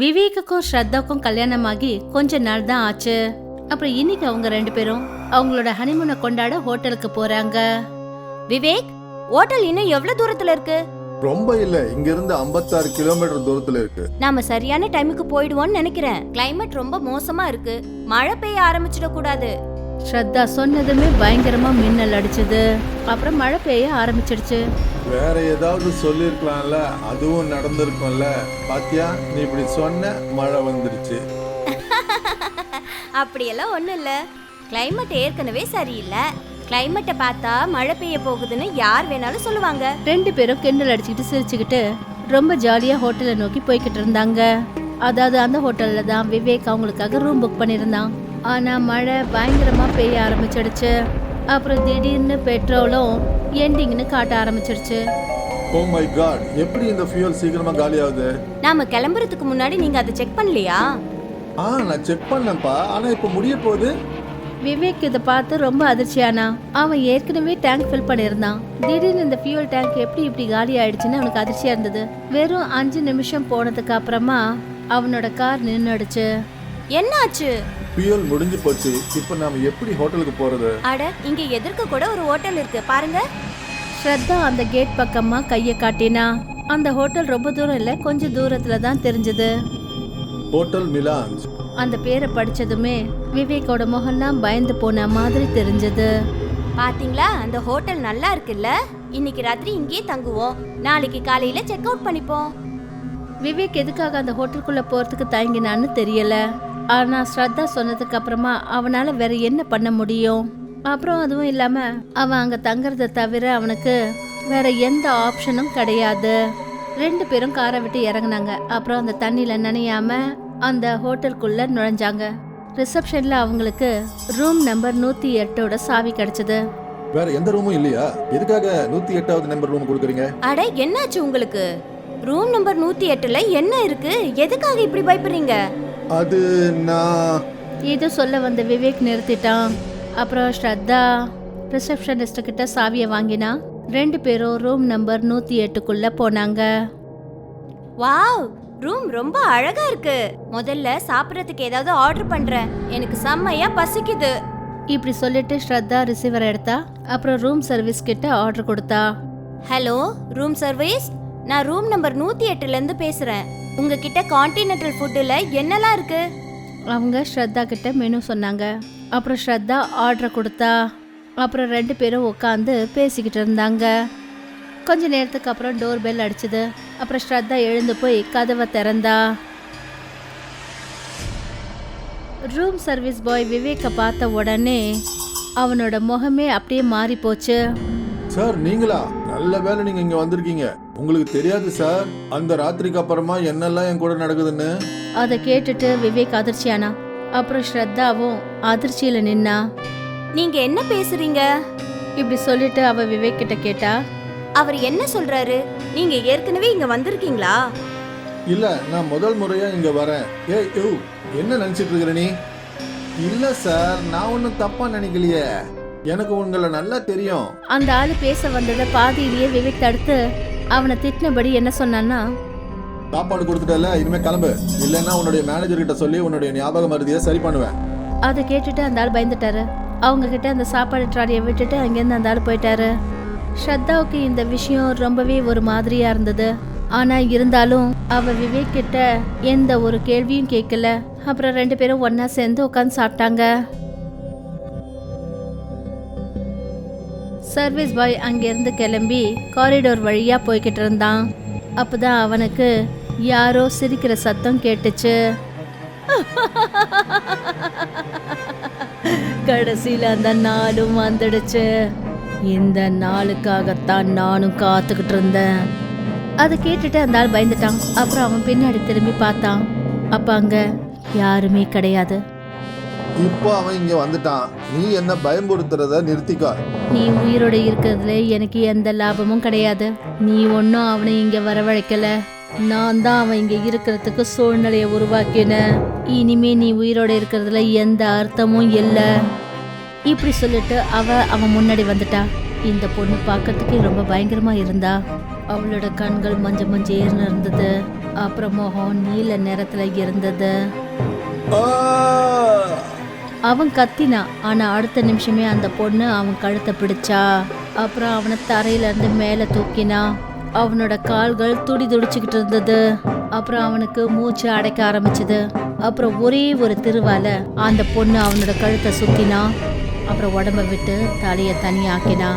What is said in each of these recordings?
விவேக்குக்கும் ஸ்ரத்தாவுக்கும் கல்யாணமாகி கொஞ்ச நாள் தான் ஆச்சு. அப்புறம் இன்னைக்கு அவங்க ரெண்டு பேரும் அவங்களோட ஹனிமூனை கொண்டாட ஹோட்டலுக்கு போறாங்க. விவேக் ஹோட்டல் இன்னும் எவ்வளவு தூரத்துல இருக்கு? ரொம்ப இல்ல இங்க இருந்து 56 கிலோமீட்டர் தூரத்துல இருக்கு. நாம சரியான டைமுக்கு போயிடுவோம்னு நினைக்கிறேன். கிளைமேட் ரொம்ப மோசமா இருக்கு. மழை பெய்ய ஆரம்பிச்சிட கூடாது ஸ்ரத்தா சொன்னதுமே பயங்கரமா மின்னல் அடிச்சது. அப்புறம் மழை பெய்ய ஆரம்பிச்சிடுச்சு. வேற ஏதாவது சொல்லிருக்கலாம்ல? அதுவும் நடந்திருக்கும்ல. பாத்தியா? நீ இப்படி சொன்ன மழை வந்துருச்சு அப்படியெல்லாம் ஒண்ணும் இல்ல. கிளைமேட் ஏற்கனவே சரியில்லை. கிளைமேட்டை பார்த்தா மழை பெய்ய போகுதுன்னு யார் வேணாலும் சொல்லுவாங்க. ரெண்டு பேரும் கிண்டல் அடிச்சுக்கிட்டு சிரிச்சுக்கிட்டு ரொம்ப ஜாலியா ஹோட்டலை நோக்கி போய்கிட்டு இருந்தாங்க. அதாவது அந்த ஹோட்டல்ல தான் விவேக் அவங்களுக்காக ரூம் புக் பண்ணியிருந்தான். ஆனா மழை பயங்கரமா பெய்ய ஆரம்பிச்சிடுச்சு. அப்புறம் திடீர்னு பெட்ரோலும் எண்டிங்னு காட்ட ஆரம்பிச்சிடுச்சு. ஓ மை காட் எப்படி இந்த ஃபியூல் சீக்கிரமா காலி ஆகுது நாம கிளம்புறதுக்கு முன்னாடி நீங்க அதை செக் பண்ணலையா? ஆ நான் செக் பண்ணேன்ப்பா ஆனா இப்ப முடிய போகுது. விவேக் இதை பார்த்து ரொம்ப அதிர்ச்சியானா. அவன் ஏற்கனவே டேங்க் ஃபில் பண்ணியிருந்தான். திடீர்னு இந்த ஃபியூல் டேங்க் எப்படி இப்படி காலி ஆயிடுச்சுன்னு அவனுக்கு அதிர்ச்சியா இருந்தது. வெறும் அஞ்சு நிமிஷம் போனதுக்கு அப்புறமா அவனோட கார் நின்னுடுச்சு. என்னாச்சு? ஃபியூல் முடிஞ்சு போச்சு. இப்ப நாம எப்படி ஹோட்டலுக்கு போறது? அட இங்க எதிர்க்க கூட ஒரு ஹோட்டல் இருக்கு. பாருங்க. ஸ்ரத்தா அந்த கேட் பக்கமா கைய காட்டினா. அந்த ஹோட்டல் ரொம்ப தூரம் இல்ல கொஞ்சம் தூரத்துல தான் தெரிஞ்சது. ஹோட்டல் மிலான்ஸ் அந்த பேரை படிச்சதுமே விவேக்கோட முகம்லாம் பயந்து போன மாதிரி தெரிஞ்சது. பாத்தீங்களா? அந்த ஹோட்டல் நல்லா இருக்குல்ல? இன்னைக்கு ராத்திரி இங்கேயே தங்குவோம். நாளைக்கு காலையில செக் அவுட் பண்ணிப்போம். விவேக் எதுக்காக அந்த ஹோட்டலுக்குள்ள போறதுக்கு தயங்கினான்னு தெரியல. ஆனா ஸ்ரத்தா சொன்னதுக்கு அப்புறமா அவனால வேற என்ன பண்ண முடியும்? அப்புறம் அதுவும் இல்லாம அவன் அங்க தங்குறத தவிர அவனுக்கு வேற எந்த ஆப்ஷனும் கிடையாது. ரெண்டு பேரும் காரை விட்டு இறங்குனாங்க. அப்புறம் அந்த தண்ணியில நனையாம அந்த ஹோட்டலுக்குள்ள நுழைஞ்சாங்க. ரிசப்ஷன்ல அவங்களுக்கு ரூம் நம்பர் நூத்தி எட்டோட சாவி கிடைச்சது. வேற எந்த ரூமும் இல்லையா? எதுக்காக நூத்தி எட்டாவது நம்பர் ரூம் கொடுக்குறீங்க? அட என்னாச்சு உங்களுக்கு? ரூம் நம்பர் நூத்தி எட்டுல என்ன இருக்கு? எதுக்காக இப்படி பயப்படுறீங்க? அது நான் இது சொல்ல வந்த விவேக் நிறுத்திட்டான். அப்புறம் ஸ்ரத்தா ரிசப்ஷனிஸ்ட் கிட்ட சாவியை வாங்கினா ரெண்டு பேரும் ரூம் நம்பர் நூத்தி எட்டுக்குள்ள போனாங்க. வாவ்! ரூம் ரொம்ப அழகா இருக்கு. முதல்ல சாப்பிடறதுக்கு ஏதாவது ஆர்டர் பண்றேன். எனக்கு செம்மையா பசிக்குது. இப்படி சொல்லிட்டு ஸ்ரத்தா ரிசீவர் எடுத்தா அப்புறம் ரூம் சர்வீஸ் கிட்ட ஆர்டர் கொடுத்தா. ஹலோ ரூம் சர்வீஸ் நான் ரூம் நம்பர் நூத்தி எட்டுல இருந்து பேசுறேன். உங்ககிட்ட கான்டினென்டல் ஃபுட்டுல என்னெல்லாம் இருக்கு? அவங்க ஸ்ரத்தா கிட்ட மெனு சொன்னாங்க. அப்புறம் ஸ்ரத்தா ஆர்டர் கொடுத்தா அப்புறம் ரெண்டு பேரும் உட்காந்து பேசிக்கிட்டு இருந்தாங்க. கொஞ்ச நேரத்துக்கு அப்புறம் டோர் பெல் அடிச்சது. அப்புறம் ஸ்ரத்தா எழுந்து போய் கதவை திறந்தா. ரூம் சர்வீஸ் பாய் விவேக்கை பார்த்த உடனே அவனோட முகமே அப்படியே மாறி போச்சு சார் நீங்களா? நல்ல வேளை நீங்க இங்க வந்திருக்கீங்க. உங்களுக்கு தெரியாது சார் அந்த ராத்திரிக்கு அப்புறமா என்னெல்லாம் என் கூட நடக்குதுன்னு? அதை கேட்டுட்டு விவேக் அதிர்ச்சியானா அப்புறம் ஸ்ரத்தாவும் அதிர்ச்சியில நின்னா நீங்க என்ன பேசுறீங்க? இப்படி சொல்லிட்டு அவ விவேக் கிட்ட கேட்டா அவர் என்ன சொல்றாரு? நீங்க ஏற்கனவே இங்க வந்திருக்கீங்களா? இல்ல நான் முதல் முறையா இங்க வரேன். ஏய் யூ என்ன நினைச்சிட்டு இருக்கிற நீ? இல்ல சார் நான் ஒன்றும் தப்பா நினைக்கலையே. எனக்கு உங்களை நல்லா தெரியும். அந்த ஆளு பேச வந்ததை பாதியிலேயே விவேக் தடுத்து அவனை திட்டினபடி என்ன சொன்னான்னா? சாப்பாடு கொடுத்துட்டல இனிமே கிளம்பு. இல்லைன்னா உன்னுடைய மேனேஜர் கிட்ட சொல்லி உன்னுடைய ஞாபக மருதியை சரி பண்ணுவேன். அதை கேட்டுட்டு அந்த ஆள் பயந்துட்டாரு. அவங்க கிட்ட அந்த சாப்பாடு ட்ராலியை விட்டுட்டு அங்கேருந்து அந்த ஆள் போயிட்டாரு. ஸ்ரத்தாவுக்கு இந்த விஷயம் ரொம்பவே ஒரு மாதிரியா இருந்தது. ஆனா இருந்தாலும் அவ விவேக் கிட்ட எந்த ஒரு கேள்வியும் கேட்கல. அப்புறம் ரெண்டு பேரும் ஒண்ணா சேர்ந்து உட்காந்து சாப்பிட்டாங்க. சர்வீஸ் பாய் அங்கேருந்து கிளம்பி காரிடோர் வழியாக போய்கிட்டு இருந்தான். அப்போ தான் அவனுக்கு யாரோ சிரிக்கிற சத்தம் கேட்டுச்சு. கடைசியில் அந்த நாளும் வந்துடுச்சு. இந்த நாளுக்காகத்தான் நானும் காத்துக்கிட்டு இருந்தேன். அதை கேட்டுட்டு அந்த ஆள் பயந்துட்டான். அப்புறம் அவன் பின்னாடி திரும்பி பார்த்தான். அப்போ அங்கே யாருமே கிடையாது. இப்போ அவன் இங்க வந்துட்டான். நீ என்ன பயமுறுத்துறத நிறுத்திக்கோ. நீ உயிரோட இருக்கிறதுல எனக்கு எந்த லாபமும் கிடையாது. நீ ஒன்றும் அவனை இங்க வரவழைக்கல. நான் தான் அவன் இங்க இருக்கிறதுக்கு சூழ்நிலையை உருவாக்கினேன். இனிமே நீ உயிரோட இருக்கிறதுல எந்த அர்த்தமும் இல்லை. இப்படி சொல்லிட்டு அவ அவன் முன்னாடி வந்துட்டா. இந்த பொண்ணு பார்க்கறதுக்கே ரொம்ப பயங்கரமா இருந்தா. அவளோட கண்கள் மஞ்ச மஞ்சேர்னு இருந்தது. அப்புறம் முகம் நீல நிறத்துல இருந்தது! அவன் கத்தினான் ஆனா அடுத்த நிமிஷமே அந்த பொண்ணு அவன் கழுத்தை பிடிச்சா. அப்புறம் அவனை தரையில இருந்து மேல தூக்கினா அவனோட கால்கள் துடி துடிச்சுக்கிட்டு இருந்தது. அப்புறம் அவனுக்கு மூச்சு அடைக்க ஆரம்பிச்சது. அப்புறம் ஒரே ஒரு திருவால அந்த பொண்ணு அவனோட கழுத்தை சுத்தினா அப்புறம் உடம்ப விட்டு தலைய தனியாக்கினா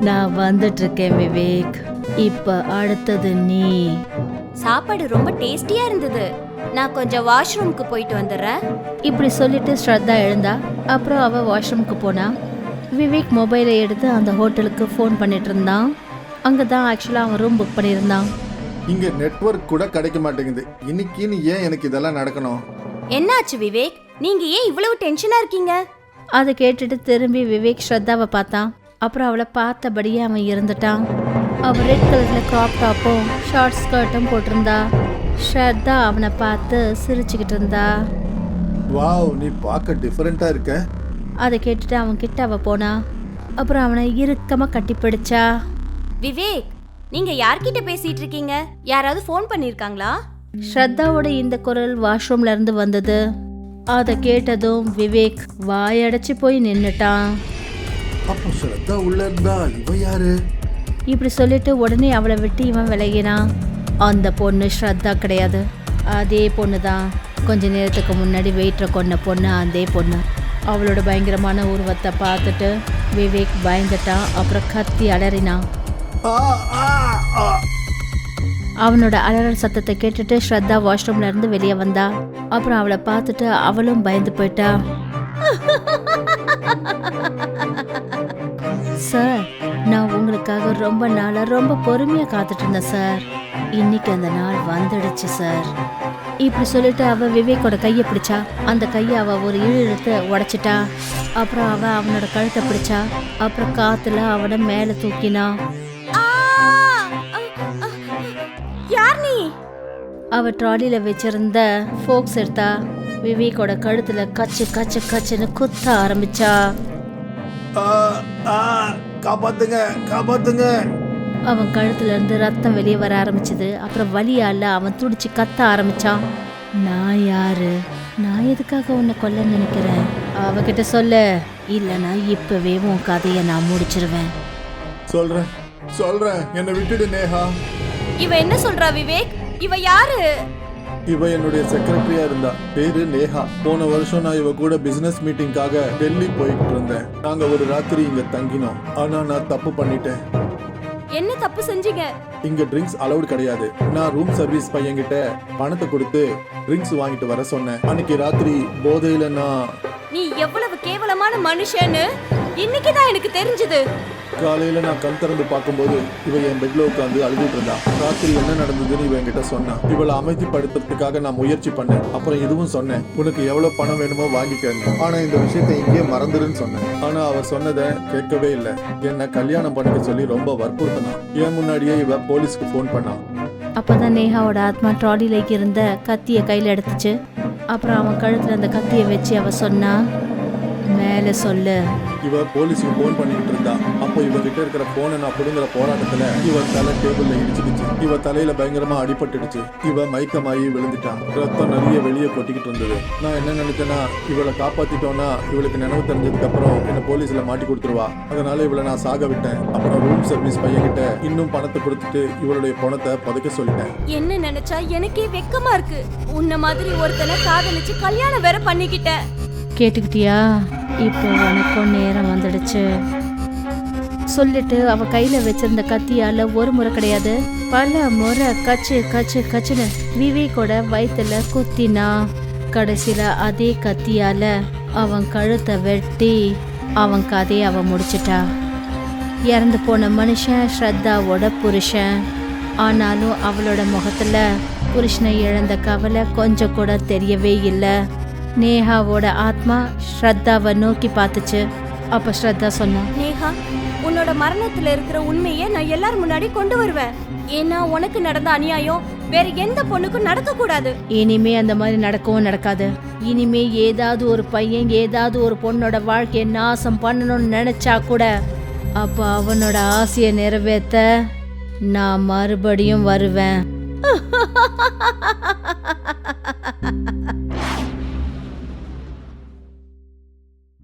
நான் வந்துட்டு இருக்கேன் விவேக். இப்ப அடுத்தது நீ. சாப்பாடு ரொம்ப டேஸ்டியா இருந்தது. நான் கொஞ்சம் வாஷ்ரூம்க்கு போயிட்டு வந்துடுறேன். இப்படி சொல்லிட்டு ஸ்ரத்தா எழுந்தா. அப்புறம் அவ வாஷ்ரூமுக்கு போனா. விவேக் மொபைலை எடுத்து அந்த ஹோட்டலுக்கு ஃபோன் பண்ணிட்டு இருந்தான். அங்கே தான் ஆக்சுவலாக அவன் ரூம் புக் பண்ணியிருந்தான். இங்க நெட்வொர்க் கூட கிடைக்க மாட்டேங்குது. இன்னைக்குன்னு ஏன் எனக்கு இதெல்லாம் நடக்கணும்? என்னாச்சு விவேக்? நீங்க ஏன் இவ்வளவு டென்ஷனா இருக்கீங்க? அதை கேட்டுட்டு திரும்பி விவேக் ஸ்ரத்தாவை பார்த்தான். அப்புறம் அவளை பார்த்தபடியே அவன் இருந்துட்டான். அவள் ரெட் கலரில் க்ராப் டாப்பும் ஷார்ட் ஸ்கர்ட்டும் போட்டிருந்தா. ஸ்ரத்தா அவனை பார்த்து சிரிச்சுக்கிட்டு இருந்தா. வாவ் நீ பார்க்க டிஃபரெண்டா இருக்க. அதை கேட்டுட்டு அவன் கிட்ட அவ போனா. அப்புறம் அவனை இறுக்கமாக கட்டி பிடிச்சா. விவேக் நீங்க யார்கிட்ட பேசிட்டு இருக்கீங்க? யாராவது ஃபோன் பண்ணிருக்காங்களா ஸ்ரத்தாவோட இந்த குரல் வாஷ்ரூம்ல இருந்து வந்தது. அதை கேட்டதும் விவேக் வாயடைச்சு போய் நின்னுட்டான். அப்போ ஸ்ரத்தா உள்ள இருந்தா இவ யாரு? இப்படி சொல்லிட்டு உடனே அவளை விட்டு இவன் விலகினான். அந்த பொண்ணு ஸ்ரத்தா கிடையாது. அதே பொண்ணு தான் கொஞ்ச நேரத்துக்கு முன்னாடி வெயிட்டரை கொண்ட பொண்ணு அதே பொண்ணு. அவளோட பயங்கரமான உருவத்தை பார்த்துட்டு விவேக் பயந்துட்டான் அப்புறம் கத்தி அலறினான் அவனோட அலறல் சத்தத்தை கேட்டுட்டு ஸ்ரத்தா வாஷ்ரூம்ல இருந்து வெளியே வந்தா. அப்புறம் அவளை பார்த்துட்டு அவளும் பயந்து போயிட்டா. சார் நான் உங்களுக்காக ரொம்ப நாளாக ரொம்ப பொறுமையாக காத்துட்டு இருந்தேன் சார். இன்னைக்கு அந்த நாள் வந்துடுச்சு சார். இப்படி சொல்லிட்டு அவ விவேக்கோட கையை பிடிச்சா அந்த கையை அவ ஒரு இழு இழுத்து உடைச்சிட்டா. அப்புறம் அவ அவனோட கழுத்தை பிடிச்சா அப்புறம் காத்துல அவனை மேல தூக்கினா. யார் நீ? அவ ட்ராலியில வச்சிருந்த ஃபோக்ஸ் எடுத்தா விவேக்கோட கழுத்துல கச்சு கச்சு கச்சுன்னு குத்த ஆரம்பிச்சா. ஆ, ஆ, காப்பாத்துங்க காப்பாத்துங்க. அவன் கழுத்துல இருந்து ரத்தம் வெளியே வர ஆரம்பிச்சது. அப்புறம் வலியால அவன் துடிச்சு கத்த ஆரம்பிச்சான். நான் யாரு? நான் எதுக்காக உன்னை கொல்ல நினைக்கிறேன்? அவகிட்ட சொல்ல. இல்லைன்னா இப்பவே உன் கதையை நான் முடிச்சிருவேன். சொல்றேன் சொல்றேன். என்னை விட்டுடு நேஹா. இவ என்ன சொல்றா விவேக்? இவ யாரு? இவ என்னுடைய செக்ரட்டரியா இருந்தா. பேரு நேஹா. போன வருஷம் நான் இவ கூட பிசினஸ் மீட்டிங்காக டெல்லி போயிட்டு இருந்தேன். நாங்க ஒரு ராத்திரி இங்க தங்கினோம். ஆனா நான் தப்பு பண்ணிட்டேன். என்ன தப்பு செஞ்சீங்க? இங்க ட்ரிங்க்ஸ் அலௌட் கிடையாது. நான் ரூம் சர்வீஸ் பையன்கிட்ட பணத்தை கொடுத்து ட்ரிங்க்ஸ் வாங்கிட்டு வர சொன்னேன். அன்னைக்கு ராத்திரி போதையில நான் நீ எவ்வளவு கேவலமான மனுஷன்னு இன்னைக்கு தான் எனக்கு தெரிஞ்சது. காலையில நான் கண் திறந்து பார்க்கும்போது இவ என் பெட்ல உட்காந்து அழுதுட்டு இருந்தா. ராத்திரி என்ன நடந்ததுன்னு இவ என்கிட்ட சொன்னா. இவளை அமைதிப்படுத்துறதுக்காக நான் முயற்சி பண்ணேன். அப்புறம் இதுவும் சொன்னேன். உனக்கு எவ்வளவு பணம் வேணுமோ வாங்கிக்கன்னு ஆனா இந்த விஷயத்தை இங்கேயே மறந்துருன்னு சொன்னேன். ஆனா அவ சொன்னதை கேட்கவே இல்லை. என்ன கல்யாணம் பண்ணிக்க சொல்லி ரொம்ப வற்புறுத்தினா என் முன்னாடியே இவ போலீஸ்க்கு ஃபோன் பண்ணா. அப்பதான் நேஹாவோட ஆத்மா ட்ராலில இருந்த கத்தியை கையில எடுத்துச்சு. அப்புறம் அவன் கழுத்துல அந்த கத்தியை வச்சு அவ சொன்னா மேலே சொல்லு. இவ போலீஸுக்கு ஃபோன் பண்ணிக்கிட்டு இருந்தா. அப்போ இவ கிட்ட இருக்கிற போனை நான் புடுங்குற போராட்டத்துல இவ தலை டேபிள்ல இடிச்சுக்கிச்சு. இவ தலையில பயங்கரமா அடிபட்டுடுச்சு. இவ மயக்கமாயி விழுந்துட்டான். ரத்தம் நிறைய வெளியே கொட்டிக்கிட்டு இருந்தது. நான் என்ன நினைச்சேன்னா இவளை காப்பாத்திட்டோம்னா இவளுக்கு நினைவு தெரிஞ்சதுக்கு அப்புறம் என்ன போலீஸ்ல மாட்டி கொடுத்துருவா. அதனால இவளை நான் சாக விட்டேன். அப்புறம் ரூம் சர்வீஸ் பையன்கிட்ட இன்னும் பணத்தை கொடுத்துட்டு இவளுடைய பணத்தை புதைக்க சொல்லிட்டேன். என்ன நினைச்சா எனக்கே வெக்கமா இருக்கு. உன்ன மாதிரி ஒருத்தனை காதலிச்சு கல்யாணம் வேற பண்ணிக்கிட்ட கேட்டுக்கிட்டியா? இப்போ உனக்கும் நேரம் வந்துடுச்சு. சொல்லிட்டு அவ கையில வச்சிருந்த கத்தியால ஒரு முறை கிடையாது. பல முறை கச்சு கச்சு கச்சுன்னு விவேக்கோட வயிற்றுல குத்தினா கடைசியில அதே கத்தியால அவன் கழுத்தை வெட்டி அவன் கதையை அவன் முடிச்சிட்டா. இறந்து போன மனுஷன் ஸ்ரத்தாவோட புருஷன். ஆனாலும் அவளோட முகத்துல புருஷனை இழந்த கவலை கொஞ்சம் கூட தெரியவே இல்லை. நேஹாவோட ஆத்மா ஸ்ரத்தாவை நோக்கி பார்த்துச்சு. அப்ப ஸ்ரத்தா சொன்னா. நேஹா உன்னோட மரணத்துல இருக்கிற உண்மையை நான் எல்லார் முன்னாடி கொண்டு வருவேன். ஏன்னா உனக்கு நடந்த அநியாயம் வேற எந்த பொண்ணுக்கும் நடக்க கூடாது இனிமே அந்த மாதிரி நடக்கவும் நடக்காது. இனிமே ஏதாவது ஒரு பையன் ஏதாவது ஒரு பொண்ணோட வாழ்க்கையை நாசம் பண்ணணும்னு நினைச்சா கூட அப்ப அவனோட ஆசையை நிறைவேத்த நான் மறுபடியும் வருவேன்.